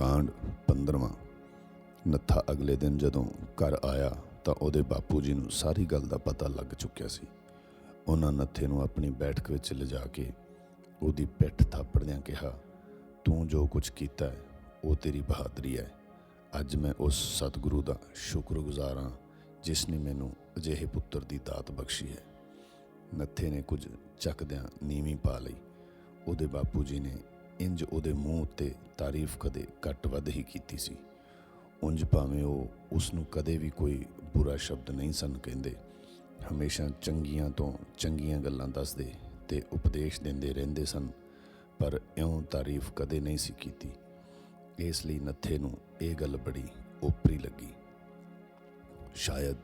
ਕਾਂਡ 15ਵਾਂ ਨੱਥਾ ਅਗਲੇ ਦਿਨ ਜਦੋਂ ਘਰ ਆਇਆ ਤਾਂ ਉਹਦੇ ਬਾਪੂ ਜੀ ਨੂੰ ਸਾਰੀ ਗੱਲ ਦਾ ਪਤਾ ਲੱਗ ਚੁੱਕਿਆ ਸੀ। ਉਹਨਾਂ ਨੱਥੇ ਨੂੰ ਆਪਣੀ ਬੈਠਕ ਵਿੱਚ ਲਿਜਾ ਕੇ ਉਹਦੀ ਪਿੱਠ ਥਾਪੜਦਿਆਂ ਕਿਹਾ, ਤੂੰ ਜੋ ਕੁਝ ਕੀਤਾ ਹੈ, ਉਹ ਤੇਰੀ ਬਹਾਦਰੀ ਹੈ। ਅੱਜ ਮੈਂ ਉਸ ਸਤਿਗੁਰੂ ਦਾ ਸ਼ੁਕਰਗੁਜ਼ਾਰ ਹਾਂ, ਜਿਸ ਨੇ ਮੈਨੂੰ ਅਜਿਹੇ ਪੁੱਤਰ ਦੀ ਦਾਤ ਬਖਸ਼ੀ ਹੈ। ਨੱਥੇ ਨੇ ਕੁਝ ਚੱਕਦਿਆਂ ਨੀਵੀਂ ਪਾ ਲਈ। ਉਹਦੇ ਬਾਪੂ ਜੀ ਨੇ ਇੰਜ ਉਹਦੇ ਮੂੰਹ ਉੱਤੇ ਤਾਰੀਫ ਕਦੇ ਘੱਟ ਵੱਧ ਹੀ ਕੀਤੀ ਸੀ। ਉਂਝ ਭਾਵੇਂ ਉਹ ਉਸ ਨੂੰ ਕਦੇ ਵੀ ਕੋਈ ਬੁਰਾ ਸ਼ਬਦ ਨਹੀਂ ਸਨ ਕਹਿੰਦੇ। ਹਮੇਸ਼ਾ ਚੰਗੀਆਂ ਤੋਂ ਚੰਗੀਆਂ ਗੱਲਾਂ ਦੱਸਦੇ ਤੇ ਉਪਦੇਸ਼ ਦਿੰਦੇ ਰਹਿੰਦੇ ਸਨ, ਪਰ ਇਉਂ ਤਾਰੀਫ ਕਦੇ ਨਹੀਂ ਸੀ ਕੀਤੀ। ਇਸ ਲਈ ਨੱਥੇ ਨੂੰ ਇਹ ਗੱਲ ਬੜੀ ਓਪਰੀ ਲੱਗੀ। ਸ਼ਾਇਦ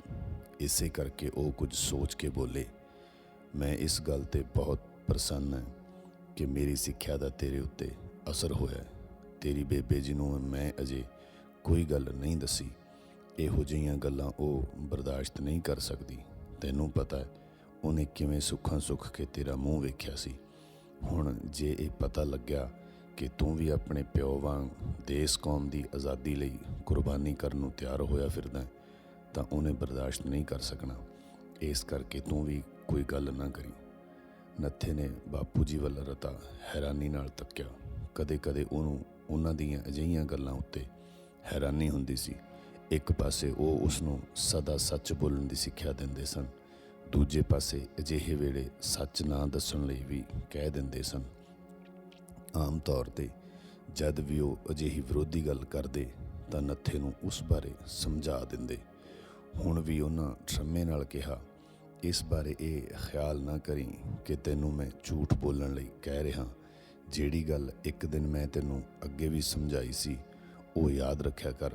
ਇਸੇ ਕਰਕੇ ਉਹ ਕੁਝ ਸੋਚ ਕੇ ਬੋਲੇ, ਮੈਂ ਇਸ ਗੱਲ ਤੇ ਬਹੁਤ ਪ੍ਰਸੰਨ ਹਾਂ। ਕਿ ਮੇਰੀ ਸਿੱਖਿਆ ਦਾ ਤੇਰੇ ਉੱਤੇ ਅਸਰ ਹੋਇਆ ਤੇਰੀ ਬੇਬੇ ਜੀ ਨੂੰ ਮੈਂ ਅਜੇ ਕੋਈ ਗੱਲ ਨਹੀਂ ਦੱਸੀ। ਇਹੋ ਜਿਹੀਆਂ ਗੱਲਾਂ ਉਹ ਬਰਦਾਸ਼ਤ ਨਹੀਂ ਕਰ ਸਕਦੀ। ਤੈਨੂੰ ਪਤਾ ਹੈ, ਉਹਨੇ ਕਿਵੇਂ ਸੁੱਖਾਂ ਸੁੱਖ ਕੇ ਤੇਰਾ ਮੂੰਹ ਵੇਖਿਆ ਸੀ। ਹੁਣ ਜੇ ਇਹ ਪਤਾ ਲੱਗਿਆ ਕਿ ਤੂੰ ਵੀ ਆਪਣੇ ਪਿਓ ਵਾਂਗ ਦੇਸ਼ ਕੌਮ ਦੀ ਆਜ਼ਾਦੀ ਲਈ ਕੁਰਬਾਨੀ ਕਰਨ ਨੂੰ ਤਿਆਰ ਹੋਇਆ ਫਿਰਦਾ ਤਾਂ ਉਹਨੇ ਬਰਦਾਸ਼ਤ ਨਹੀਂ ਕਰ ਸਕਣਾ। ਇਸ ਕਰਕੇ ਤੂੰ ਵੀ ਕੋਈ ਗੱਲ ਨਾ ਕਰੀ। ਨੱਥੇ ਨੇ ਬਾਪੂ ਜੀ ਵੱਲ ਰਤਾ ਹੈਰਾਨੀ ਨਾਲ ਤੱਕਿਆ। ਕਦੇ-ਕਦੇ ਉਹਨੂੰ ਉਹਨਾਂ ਦੀਆਂ ਅਜਿਹੀਆਂ ਗੱਲਾਂ ਉੱਤੇ ਹੈਰਾਨੀ ਹੁੰਦੀ ਸੀ। ਇੱਕ ਪਾਸੇ ਉਹ ਉਸ ਨੂੰ ਸਦਾ ਸੱਚ ਬੋਲਣ ਦੀ ਸਿੱਖਿਆ ਦਿੰਦੇ ਸਨ। ਦੂਜੇ ਪਾਸੇ ਅਜਿਹੇ ਵੇਲੇ ਸੱਚ ਨਾ ਦੱਸਣ ਲਈ ਵੀ ਕਹਿ ਦਿੰਦੇ ਸਨ। ਆਮ ਤੌਰ ਤੇ ਜਦ ਵੀ ਉਹ ਅਜਿਹੀ ਵਿਰੋਧੀ ਗੱਲ ਕਰਦੇ ਤਾਂ ਨੱਥੇ ਨੂੰ ਉਸ ਬਾਰੇ ਸਮਝਾ ਦਿੰਦੇ। ਹੁਣ ਵੀ ਉਹਨਾਂ ਠਰਮੇ ਨਾਲ ਕਿਹਾ ਇਸ ਬਾਰੇ ਇਹ ਖਿਆਲ ਨਾ ਕਰੀ ਕਿ ਤੈਨੂੰ ਮੈਂ ਝੂਠ ਬੋਲਣ ਲਈ ਕਹਿ ਰਿਹਾ। ਜਿਹੜੀ ਗੱਲ ਇੱਕ ਦਿਨ ਮੈਂ ਤੈਨੂੰ ਅੱਗੇ ਵੀ ਸਮਝਾਈ ਸੀ, ਉਹ ਯਾਦ ਰੱਖਿਆ ਕਰ।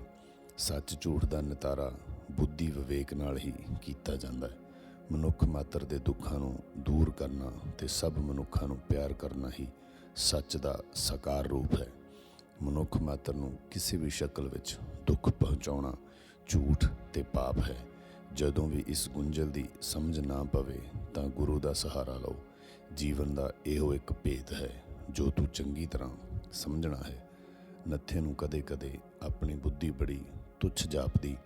ਸੱਚ ਝੂਠ ਦਾ ਨਿਤਾਰਾ ਬੁੱਧੀ ਵਿਵੇਕ ਨਾਲ ਹੀ ਕੀਤਾ ਜਾਂਦਾ ਹੈ। ਮਨੁੱਖ ਮਾਤਰ ਦੇ ਦੁੱਖਾਂ ਨੂੰ ਦੂਰ ਕਰਨਾ ਤੇ ਸਭ ਮਨੁੱਖਾਂ ਨੂੰ ਪਿਆਰ ਕਰਨਾ ਹੀ ਸੱਚ ਦਾ ਸਾਕਾਰ ਰੂਪ ਹੈ। ਮਨੁੱਖ ਮਾਤਰ ਨੂੰ ਕਿਸੇ ਵੀ ਸ਼ਕਲ ਵਿੱਚ ਦੁੱਖ ਪਹੁੰਚਾਉਣਾ ਝੂਠ ਤੇ ਪਾਪ ਹੈ। ਜਦੋਂ ਵੀ ਇਸ ਗੁੰਝਲ ਦੀ ਸਮਝ ਨਾ ਪਵੇ ਤਾਂ ਗੁਰੂ ਦਾ ਸਹਾਰਾ ਲਓ। ਜੀਵਨ ਦਾ ਇਹੋ ਇੱਕ ਭੇਦ ਹੈ ਜੋ ਤੂੰ ਚੰਗੀ ਤਰ੍ਹਾਂ ਸਮਝਣਾ ਹੈ। ਨੱਥੇ ਨੂੰ ਕਦੇ-ਕਦੇ ਆਪਣੀ ਬੁੱਧੀ ਬੜੀ ਤੁੱਛ ਜਾਪਦੀ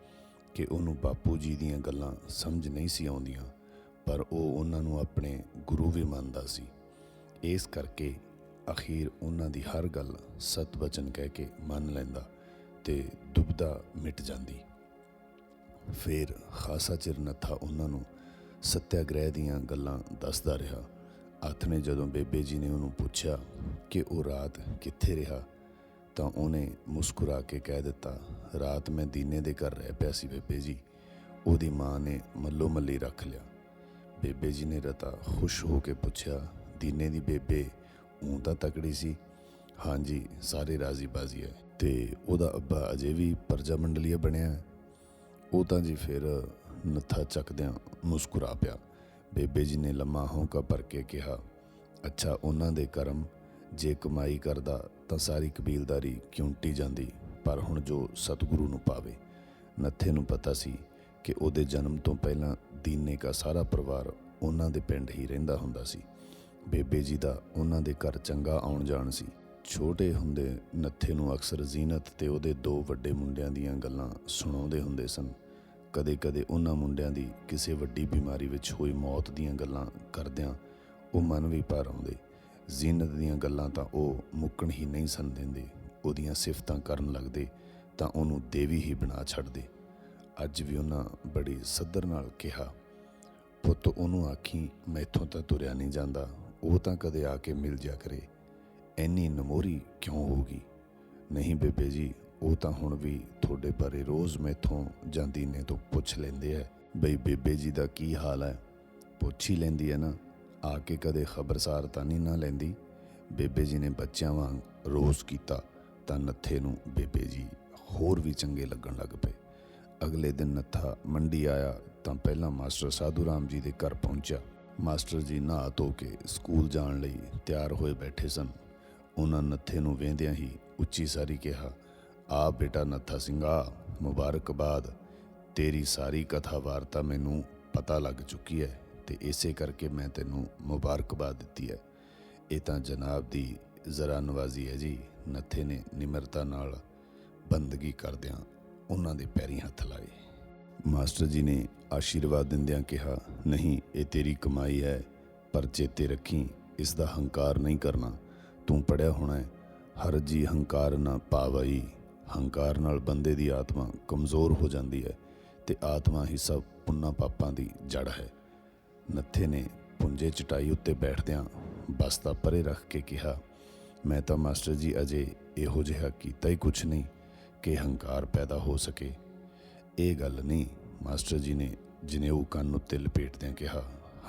ਕਿ ਉਹਨੂੰ ਬਾਪੂ ਜੀ ਦੀਆਂ ਗੱਲਾਂ ਸਮਝ ਨਹੀਂ ਸੀ ਆਉਂਦੀਆਂ, ਪਰ ਉਹ ਉਹਨਾਂ ਨੂੰ ਆਪਣੇ ਗੁਰੂ ਵੀ ਮੰਨਦਾ ਸੀ। ਇਸ ਕਰਕੇ ਅਖੀਰ ਉਹਨਾਂ ਦੀ ਹਰ ਗੱਲ ਸਤਵਚਨ ਕਹਿ ਕੇ ਮੰਨ ਲੈਂਦਾ ਤੇ ਦੁਬਦਾ ਮਿਟ ਜਾਂਦੀ। ਫਿਰ ਖਾਸਾ ਚਿਰ ਨੱਥਾ ਉਹਨਾਂ ਨੂੰ ਸਤਿਆਗ੍ਰਹਿ ਦੀਆਂ ਗੱਲਾਂ ਦੱਸਦਾ ਰਿਹਾ। ਆਥਣੇ ਜਦੋਂ ਬੇਬੇ ਜੀ ਨੇ ਉਹਨੂੰ ਪੁੱਛਿਆ ਕਿ ਉਹ ਰਾਤ ਕਿੱਥੇ ਰਿਹਾ, ਤਾਂ ਉਹਨੇ ਮੁਸਕਰਾ ਕੇ ਕਹਿ ਦਿੱਤਾ, ਰਾਤ ਮੈਂ ਦੀਨੇ ਦੇ ਘਰ ਰਹਿ ਪਿਆ ਸੀ ਬੇਬੇ ਜੀ। ਉਹਦੀ ਮਾਂ ਨੇ ਮੱਲੋ ਮੱਲੀ ਰੱਖ ਲਿਆ। ਬੇਬੇ ਜੀ ਨੇ ਰਤਾ ਖੁਸ਼ ਹੋ ਕੇ ਪੁੱਛਿਆ, ਦੀਨੇ ਦੀ ਬੇਬੇ ਉਹ ਤਾਂ ਤਕੜੀ ਸੀ? ਹਾਂਜੀ, ਸਾਰੇ ਰਾਜ਼ੀ ਬਾਜ਼ੀ ਹੈ ਤੇ ਉਹਦਾ ਅੱਬਾ ਅਜੇ ਵੀ ਪਰਜਾ ਮੰਡਲੀਆ ਬਣਿਆ ਉਹ ਤਾਂ ਜੀ ਫਿਰ ਨੱਥਾ ਚੱਕਦਿਆਂ ਮੁਸਕਰਾ ਪਿਆ। ਬੇਬੇ ਜੀ ਨੇ ਲੰਮਾ ਹੌਂਕਾ ਭਰ ਕੇ ਕਿਹਾ, ਅੱਛਾ, ਉਹਨਾਂ ਦੇ ਕਰਮ, ਜੇ ਕਮਾਈ ਕਰਦਾ ਤਾਂ ਸਾਰੀ ਕਬੀਲਦਾਰੀ ਕਿਉਂਟੀ ਜਾਂਦੀ, ਪਰ ਹੁਣ ਜੋ ਸਤਿਗੁਰੂ ਨੂੰ ਪਾਵੇ। ਨੱਥੇ ਨੂੰ ਪਤਾ ਸੀ ਕਿ ਉਹਦੇ ਜਨਮ ਤੋਂ ਪਹਿਲਾਂ ਦੀਨੇ ਦਾ ਸਾਰਾ ਪਰਿਵਾਰ ਉਹਨਾਂ ਦੇ ਪਿੰਡ ਹੀ ਰਹਿੰਦਾ ਹੁੰਦਾ ਸੀ। ਬੇਬੇ ਜੀ ਦਾ ਉਹਨਾਂ ਦੇ ਘਰ ਚੰਗਾ ਆਉਣ ਜਾਣ ਸੀ। ਛੋਟੇ ਹੁੰਦੇ ਨੱਥੇ ਨੂੰ ਅਕਸਰ ਜ਼ੀਨਤ ਤੇ ਉਹਦੇ ਦੋ ਵੱਡੇ ਮੁੰਡਿਆਂ ਦੀਆਂ ਗੱਲਾਂ ਸੁਣਾਉਂਦੇ ਹੁੰਦੇ ਸਨ। ਕਦੇ-ਕਦੇ ਉਹਨਾਂ ਮੁੰਡਿਆਂ ਦੀ ਕਿਸੇ ਵੱਡੀ ਬਿਮਾਰੀ ਵਿੱਚ ਹੋਈ ਮੌਤ ਦੀਆਂ ਗੱਲਾਂ ਕਰਦਿਆਂ ਉਹ ਮਨ ਵੀ ਭਰ ਆਉਂਦੇ। ਜ਼ੀਨਤ ਦੀਆਂ ਗੱਲਾਂ ਤਾਂ ਉਹ ਮੁੱਕਣ ਹੀ ਨਹੀਂ ਸਨ ਦਿੰਦੇ। ਉਹਦੀਆਂ ਸਿਫਤਾਂ ਕਰਨ ਲੱਗਦੇ ਤਾਂ ਉਹਨੂੰ ਦੇਵੀ ਹੀ ਬਣਾ ਛੱਡਦੇ। ਅੱਜ ਵੀ ਉਹਨਾਂ ਬੜੀ ਸੱਦਰ ਨਾਲ ਕਿਹਾ, ਪੁੱਤ, ਉਹਨੂੰ ਆਖੀ, ਮੈਥੋਂ ਤਾਂ ਤੁਰਿਆ ਨਹੀਂ ਜਾਂਦਾ। ਉਹ ਤਾਂ ਕਦੇ ਆ ਕੇ ਮਿਲ ਜਾ ਕਰੇ। ਐਨੀ ਨਮੋਰੀ ਕਿਉਂ ਹੋਗੀ ਨਹੀਂ ਬੇਬੇ ਜੀ, ਉਹ ਤਾਂ ਹੁਣ ਵੀ ਤੁਹਾਡੇ ਬਾਰੇ ਰੋਜ਼ ਮੈਥੋਂ ਜਾਂਦੀ ਨੇ ਤੋਂ ਪੁੱਛ ਲੈਂਦੇ ਐ ਬਈ ਬੇਬੇ ਜੀ ਦਾ ਕੀ ਹਾਲ ਹੈ ਪੁੱਛ ਹੀ ਲੈਂਦੀ ਹੈ ਨਾ। ਆ ਕੇ ਕਦੇ ਖਬਰਸਾਰ ਤਾਂ ਨਹੀਂ ਨਾ ਲੈਂਦੀ। ਬੇਬੇ ਜੀ ਨੇ ਬੱਚਿਆਂ ਵਾਂਗ ਰੋਜ਼ ਕੀਤਾ ਤਾਂ ਨੱਥੇ ਨੂੰ ਬੇਬੇ ਜੀ ਹੋਰ ਵੀ ਚੰਗੇ ਲੱਗਣ ਲੱਗ ਪਏ। ਅਗਲੇ ਦਿਨ ਨੱਥਾ ਮੰਡੀ ਆਇਆ ਤਾਂ ਪਹਿਲਾਂ ਮਾਸਟਰ ਸਾਧੂ ਰਾਮ ਜੀ ਦੇ ਘਰ ਪਹੁੰਚਿਆ। ਮਾਸਟਰ ਜੀ ਨਹਾ ਧੋ ਕੇ ਸਕੂਲ ਜਾਣ ਲਈ ਤਿਆਰ ਹੋਏ ਬੈਠੇ ਸਨ। ਉਹਨਾਂ ਨੱਥੇ ਨੂੰ ਵੇਂਦਿਆਂ ਹੀ ਉੱਚੀ ਸਾਰੀ ਕਿਹਾ, ਆ ਬੇਟਾ ਨੱਥਾ ਸਿੰਘਾ, ਮੁਬਾਰਕਬਾਦ। ਤੇਰੀ ਸਾਰੀ ਕਥਾ ਵਾਰਤਾ ਮੈਨੂੰ ਪਤਾ ਲੱਗ ਚੁੱਕੀ ਹੈ ਤੇ ਇਸੇ ਕਰਕੇ ਮੈਂ ਤੈਨੂੰ ਮੁਬਾਰਕਬਾਦ ਦਿੱਤੀ ਹੈ ਇਹ ਤਾਂ ਜਨਾਬ ਦੀ ਜ਼ਰਾ ਨਵਾਜ਼ੀ ਹੈ ਜੀ। ਨੱਥੇ ਨੇ ਨਿਮਰਤਾ ਨਾਲ ਬੰਦਗੀ ਕਰਦਿਆਂ ਉਹਨਾਂ ਦੇ ਪੈਰੀਂ ਹੱਥ ਲਾਏ। ਮਾਸਟਰ ਜੀ ਨੇ ਆਸ਼ੀਰਵਾਦ ਦਿੰਦਿਆਂ ਕਿਹਾ, ਨਹੀਂ, ਇਹ ਤੇਰੀ ਕਮਾਈ ਹੈ ਪਰ ਚੇਤੇ ਰੱਖੀ, ਇਸ ਦਾ ਹੰਕਾਰ ਨਹੀਂ ਕਰਨਾ। ਤੂੰ ਪੜਿਆ ਹੋਣਾ ਹੈ। ਹਰ ਜੀ ਹੰਕਾਰ ਨਾ ਪਾਵਈ। ਹੰਕਾਰ ਨਾਲ ਬੰਦੇ ਦੀ ਆਤਮਾ ਕਮਜ਼ੋਰ ਹੋ ਜਾਂਦੀ ਹੈ ਤੇ ਆਤਮਾ ਹੀ ਸਭ ਪੁੰਨਾ ਪਾਪਾਂ ਦੀ ਜੜ ਹੈ। ਨੱਥੇ ਨੇ ਪੁੰਜੇ ਚਟਾਈ ਉੱਤੇ ਬੈਠਦਿਆਂ ਬਸਤਾ ਪਰੇ ਰੱਖ ਕੇ ਕਿਹਾ, ਮੈਂ ਤਾਂ ਮਾਸਟਰ ਜੀ ਅਜੇ ਇਹੋ ਜਿਹਾ ਕੀਤਾ ਹੀ ਕੁਛ ਨਹੀਂ ਕਿ ਹੰਕਾਰ ਪੈਦਾ ਹੋ ਸਕੇ। ਇਹ ਗੱਲ ਨਹੀਂ, ਮਾਸਟਰ ਜੀ ਨੇ ਜਨੇਊ ਕੰਨ ਉੱਤੇ ਲਪੇਟਦਿਆਂ ਕਿਹਾ,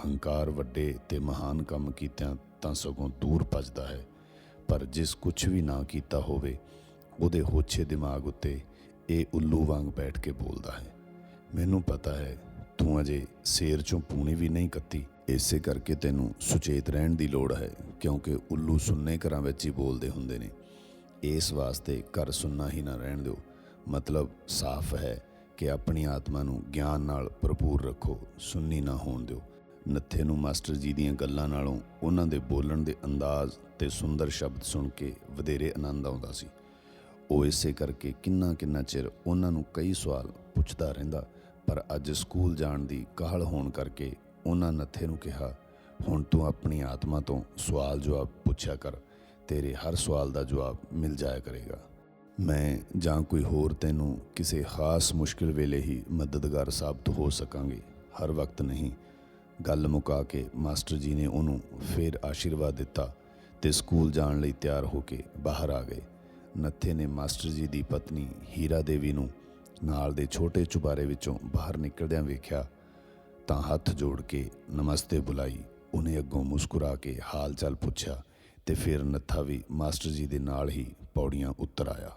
ਹੰਕਾਰ ਵੱਡੇ ਤੇ ਮਹਾਨ ਕੰਮ ਕੀਤਿਆਂ ਤਾਂ ਸਗੋਂ ਦੂਰ ਭੱਜਦਾ ਹੈ। ਪਰ ਜਿਸ ਕੁਛ ਵੀ ਨਾ ਕੀਤਾ ਹੋਵੇ, ਉਹਦੇ ਹੋਛੇ ਦਿਮਾਗ ਉੱਤੇ ਇਹ ਉੱਲੂ ਵਾਂਗ ਬੈਠ ਕੇ ਬੋਲਦਾ ਹੈ, ਮੈਨੂੰ ਪਤਾ ਹੈ, ਤੂੰ ਅਜੇ ਸੇਰ ਚੋਂ ਪੂਣੀ ਵੀ ਨਹੀਂ ਕੱਤੀ। ਇਸੇ ਕਰਕੇ ਤੈਨੂੰ ਸੁਚੇਤ ਰਹਿਣ ਦੀ ਲੋੜ ਹੈ, ਕਿਉਂਕਿ ਉੱਲੂ ਸੁੰਨੇ ਘਰਾਂ ਵਿੱਚ ਹੀ ਬੋਲਦੇ ਹੁੰਦੇ ਨੇ। ਇਸ ਵਾਸਤੇ ਘਰ ਸੁੰਨਾ ਹੀ ਨਾ ਰਹਿਣ ਦਿਓ। ਮਤਲਬ ਸਾਫ਼ ਹੈ ਕਿ ਆਪਣੀ ਆਤਮਾ ਨੂੰ ਗਿਆਨ ਨਾਲ ਭਰਪੂਰ ਰੱਖੋ, ਸੁੰਨੀ ਨਾ ਹੋਣ ਦਿਓ। ਨੱਥੇ ਨੂੰ ਮਾਸਟਰ ਜੀ ਦੀਆਂ ਗੱਲਾਂ ਨਾਲੋਂ ਉਹਨਾਂ ਦੇ ਬੋਲਣ ਦੇ ਅੰਦਾਜ਼ ਤੇ ਸੁੰਦਰ ਸ਼ਬਦ ਸੁਣ ਕੇ ਵਧੇਰੇ ਆਨੰਦ ਆਉਂਦਾ ਸੀ। ਉਹ ਇਸੇ ਕਰਕੇ ਕਿੰਨਾ ਕਿੰਨਾ ਚਿਰ ਉਹਨਾਂ ਨੂੰ ਕਈ ਸਵਾਲ ਪੁੱਛਦਾ ਰਹਿੰਦਾ, ਪਰ ਅੱਜ ਸਕੂਲ ਜਾਣ ਦੀ ਕਾਹਲ ਹੋਣ ਕਰਕੇ ਉਹਨਾਂ ਨੱਥੇ ਨੂੰ ਕਿਹਾ, ਹੁਣ ਤੂੰ ਆਪਣੀ ਆਤਮਾ ਤੋਂ ਸਵਾਲ ਜਵਾਬ ਪੁੱਛਿਆ ਕਰ, ਤੇਰੇ ਹਰ ਸਵਾਲ ਦਾ ਜਵਾਬ ਮਿਲ ਜਾਇਆ ਕਰੇਗਾ। ਮੈਂ ਜਾਂ ਕੋਈ ਹੋਰ ਤੈਨੂੰ ਕਿਸੇ ਖਾਸ ਮੁਸ਼ਕਿਲ ਵੇਲੇ ਹੀ ਮਦਦਗਾਰ ਸਾਬਤ ਹੋ ਸਕਾਂਗੇ। ਹਰ ਵਕਤ ਨਹੀਂ ਗੱਲ ਮੁਕਾ ਕੇ ਮਾਸਟਰ ਜੀ ਨੇ ਉਹਨੂੰ ਫੇਰ ਆਸ਼ੀਰਵਾਦ ਦਿੱਤਾ ਤੇ ਸਕੂਲ ਜਾਣ ਲਈ ਤਿਆਰ ਹੋ ਕੇ ਬਾਹਰ ਆ ਗਏ। ਨੱਥੇ ਨੇ ਮਾਸਟਰ ਜੀ ਦੀ ਪਤਨੀ ਹੀਰਾ ਦੇਵੀ ਨੂੰ ਨਾਲ ਦੇ ਛੋਟੇ ਚੁਬਾਰੇ ਵਿੱਚੋਂ ਬਾਹਰ ਨਿਕਲਦਿਆਂ ਵੇਖਿਆ ਤਾਂ ਹੱਥ ਜੋੜ ਕੇ ਨਮਸਤੇ ਬੁਲਾਈ। ਉਹਨੇ ਅੱਗੋਂ ਮੁਸਕਰਾ ਕੇ ਹਾਲ ਚਾਲ ਪੁੱਛਿਆ ਤੇ ਫਿਰ ਨੱਥਾ ਵੀ ਮਾਸਟਰ ਜੀ ਦੇ ਨਾਲ ਹੀ ਪੌੜੀਆਂ ਉੱਤਰ ਆਇਆ।